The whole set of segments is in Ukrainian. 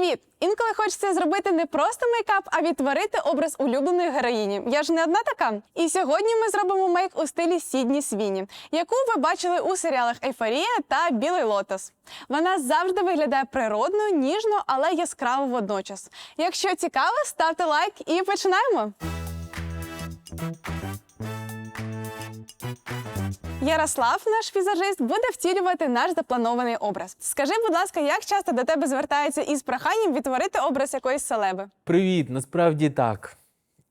Привіт! Інколи хочеться зробити не просто мейкап, а відтворити образ улюбленої героїні. Я ж не одна така. І сьогодні ми зробимо мейк у стилі Сідні Свіні, яку ви бачили у серіалах Ейфорія та Білий Лотос. Вона завжди виглядає природно, ніжно, але яскраво водночас. Якщо цікаво, ставте лайк і починаємо. Ярослав, наш візажист, буде втілювати наш запланований образ. Скажи, будь ласка, як часто до тебе звертаються із проханням відтворити образ якоїсь селеби? Привіт, насправді так.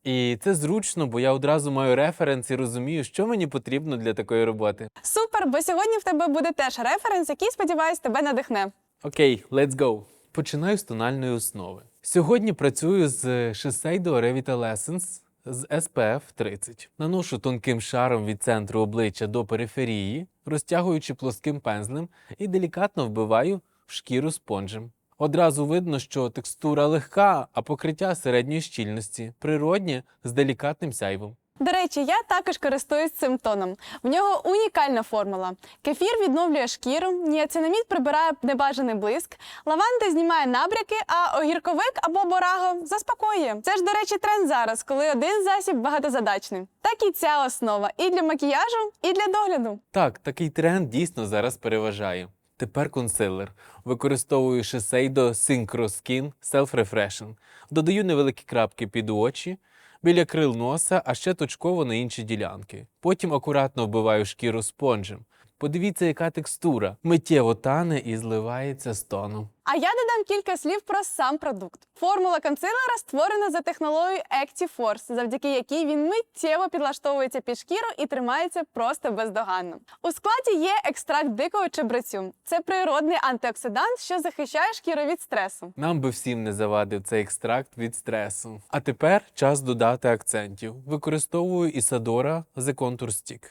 І це зручно, бо я одразу маю референс і розумію, що мені потрібно для такої роботи. Супер, бо сьогодні в тебе буде теж референс, який, сподіваюсь, тебе надихне. Окей, let's go. Починаю з тональної основи. Сьогодні працюю з Shiseido Revita Essence з SPF 30. Наношу тонким шаром від центру обличчя до периферії, розтягуючи плоским пензлем і делікатно вбиваю в шкіру спонжем. Одразу видно, що текстура легка, а покриття середньої щільності, природнє з делікатним сяйвом. До речі, я також користуюсь цим тоном. В нього унікальна формула. Кефір відновлює шкіру, ніацинамід прибирає небажаний блиск, лаванда знімає набряки, а огірковик або бораго заспокоює. Це ж, до речі, тренд зараз, коли один засіб багатозадачний. Так і ця основа і для макіяжу, і для догляду. Так, такий тренд дійсно зараз переважає. Тепер консилер. Використовую Shiseido Synchro Skin Self Refreshing. Додаю невеликі крапки під очі, біля крил носа, а ще точково на інші ділянки. Потім акуратно вбиваю шкіру спонжем. Подивіться, яка текстура. Миттєво тане і зливається з тоном. А я додам кілька слів про сам продукт. Формула консилера створена за технологією ActiForce, завдяки якій він миттєво підлаштовується під шкіру і тримається просто бездоганно. У складі є екстракт дикого чебрецю. Це природний антиоксидант, що захищає шкіру від стресу. Нам би всім не завадив цей екстракт від стресу. А тепер час додати акцентів. Використовую Isadora The Contour Stick.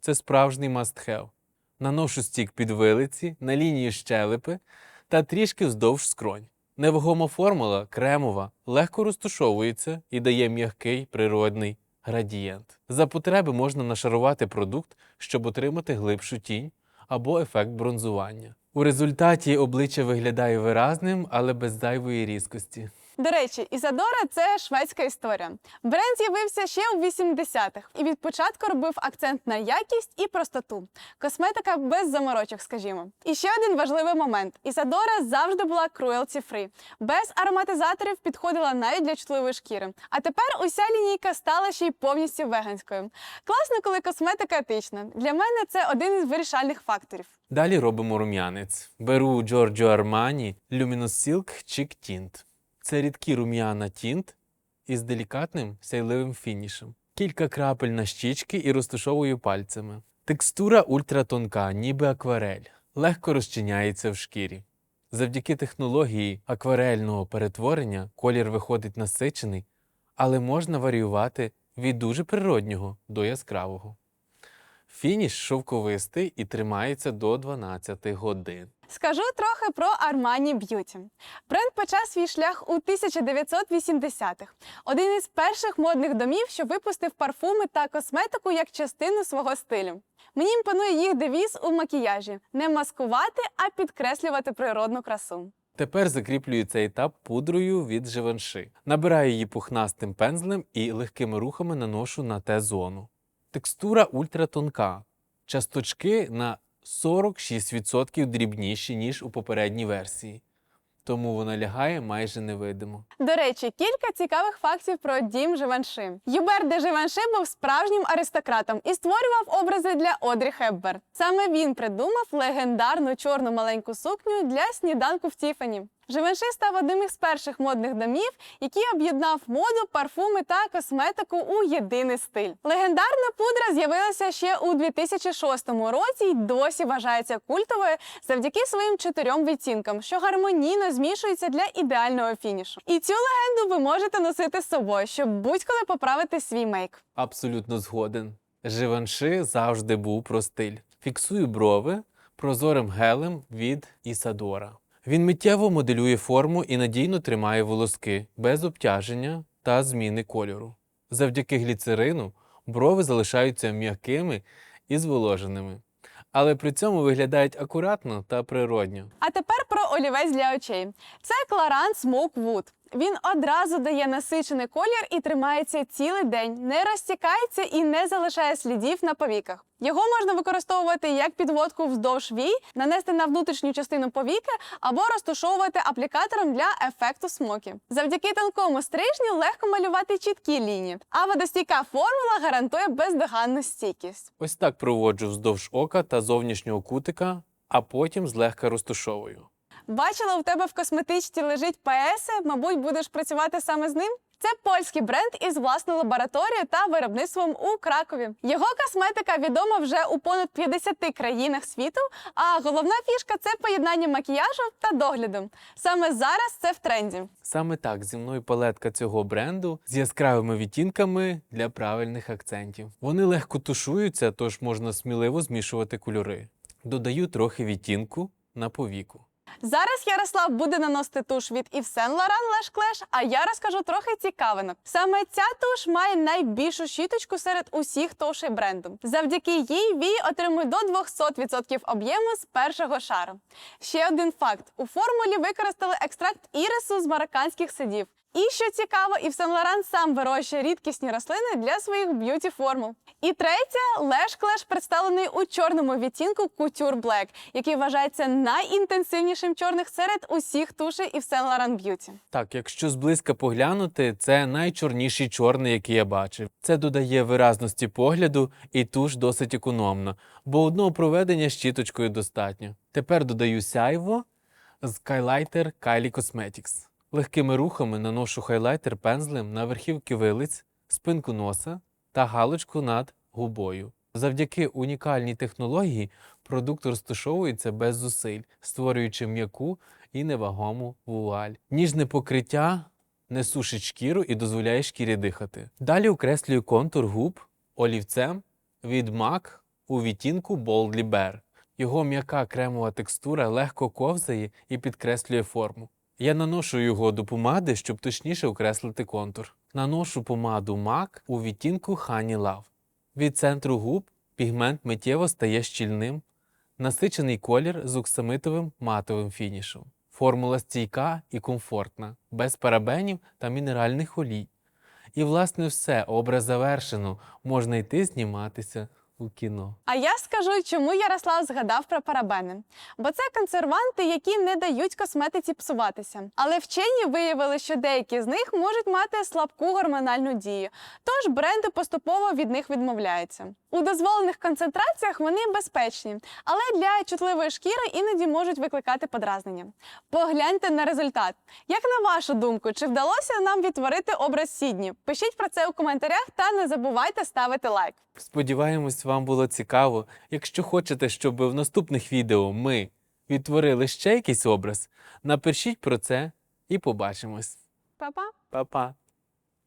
Це справжній must-have. Наношу стік під вилиці, на лінії щелепи та трішки вздовж скронь. Невагома формула кремова, легко розтушовується і дає м'який природний градієнт. За потреби можна нашарувати продукт, щоб отримати глибшу тінь або ефект бронзування. У результаті обличчя виглядає виразним, але без зайвої різкості. До речі, Ізадора це шведська історія. Бренд з'явився ще у 80-х і від початку робив акцент на якість і простоту. Косметика без заморочок, скажімо. І ще один важливий момент: Ізадора завжди була cruelty free. Без ароматизаторів підходила навіть для чутливої шкіри. А тепер уся лінійка стала ще й повністю веганською. Класно, коли косметика етична. Для мене це один із вирішальних факторів. Далі робимо рум'янець. Беру Giorgio Armani Luminous Silk Cheek Tint. Це рідкий рум'яна тінт із делікатним сяйливим фінішем. Кілька крапель на щічки і розташовую пальцями. Текстура ультратонка, ніби акварель, легко розчиняється в шкірі. Завдяки технології акварельного перетворення колір виходить насичений, але можна варіювати від дуже природнього до яскравого. Фініш шовковистий і тримається до 12 годин. Скажу трохи про Armani Beauty. Бренд почав свій шлях у 1980-х. Один із перших модних домів, що випустив парфуми та косметику як частину свого стилю. Мені імпонує їх девіз у макіяжі: не маскувати, а підкреслювати природну красу. Тепер закріплюю цей етап пудрою від Живанши. Набираю її пухнастим пензлем і легкими рухами наношу на Т-зону. Текстура ультратонка. Часточки на 46% дрібніші, ніж у попередній версії. Тому вона лягає майже невидимо. До речі, кілька цікавих фактів про дім Живанши. Юбер де Живанши був справжнім аристократом і створював образи для Одрі Хепберн. Саме він придумав легендарну чорну маленьку сукню для сніданку в Тіфані. Живанши став одним із перших модних домів, який об'єднав моду, парфуми та косметику у єдиний стиль. Легендарна пудра з'явилася ще у 2006 році і досі вважається культовою завдяки своїм чотирьом відтінкам, що гармонійно змішуються для ідеального фінішу. І цю легенду ви можете носити з собою, щоб будь-коли поправити свій мейк. Абсолютно згоден. Живанши завжди був про стиль. Фіксую брови прозорим гелем від Ісадора. Він миттєво моделює форму і надійно тримає волоски без обтяження та зміни кольору. Завдяки гліцерину брови залишаються м'якими і зволоженими, але при цьому виглядають акуратно та природньо. А тепер про олівець для очей. Це Clarins Smoke Wood. Він одразу дає насичений колір і тримається цілий день, не розтікається і не залишає слідів на повіках. Його можна використовувати як підводку вздовж вій, нанести на внутрішню частину повіки або розтушовувати аплікатором для ефекту смокі. Завдяки тонкому стрижню легко малювати чіткі лінії, а водостійка формула гарантує бездоганну стійкість. Ось так проводжу вздовж ока та зовнішнього кутика, а потім злегка розтушовую. Бачила, у тебе в косметичці лежить ПС, мабуть, будеш працювати саме з ним? Це польський бренд із власною лабораторією та виробництвом у Кракові. Його косметика відома вже у понад 50 країнах світу. А головна фішка це поєднання макіяжу та догляду. Саме зараз це в тренді. Саме так зі мною палетка цього бренду з яскравими відтінками для правильних акцентів. Вони легко тушуються, тож можна сміливо змішувати кольори. Додаю трохи відтінку на повіку. Зараз Ярослав буде наносити туш від Saint Laurent Lash Clash, а я розкажу трохи цікавинок. Саме ця туш має найбільшу щіточку серед усіх тушей бренду. Завдяки їй вій отримує до 200% об'єму з першого шару. Ще один факт: у формулі використали екстракт ірису з марокканських садів. І що цікаво, і Saint Laurent сам вирощує рідкісні рослини для своїх б'юті формул. І третє, Lash Clash представлений у чорному відтінку Couture Black, який вважається найінтенсивнішим чорних серед усіх тушей і Saint Laurent Beauty. Так, якщо зблизька поглянути, це найчорніший чорний, який я бачив. Це додає виразності погляду і туш досить економно, бо одного проведення щіточкою достатньо. Тепер додаю сяйво з Kylighter Kylie Cosmetics. Легкими рухами наношу хайлайтер пензлем на верхівки вилиць, спинку носа та галочку над губою. Завдяки унікальній технології продукт розташовується без зусиль, створюючи м'яку і невагому вуаль. Ніжне покриття не сушить шкіру і дозволяє шкірі дихати. Далі окреслюю контур губ олівцем від MAC у відтінку Boldly Bear. Його м'яка кремова текстура легко ковзає і підкреслює форму. Я наношу його до помади, щоб точніше окреслити контур. Наношу помаду MAC у відтінку Honey Love. Від центру губ пігмент миттєво стає щільним, насичений колір з оксамитовим матовим фінішем. Формула стійка і комфортна, без парабенів та мінеральних олій. І, власне, все, образ завершено, можна йти зніматися у кіно. А я скажу, чому Ярослав згадав про парабени. Бо це консерванти, які не дають косметиці псуватися. Але вчені виявили, що деякі з них можуть мати слабку гормональну дію, тож бренди поступово від них відмовляються. У дозволених концентраціях вони безпечні, але для чутливої шкіри іноді можуть викликати подразнення. Погляньте на результат. Як на вашу думку, чи вдалося нам відтворити образ Сідні? Пишіть про це у коментарях та не забувайте ставити лайк. Сподіваємось, вам було цікаво. Якщо хочете, щоб в наступних відео ми відтворили ще якийсь образ, напишіть про це і побачимось. Па-па! Па-па!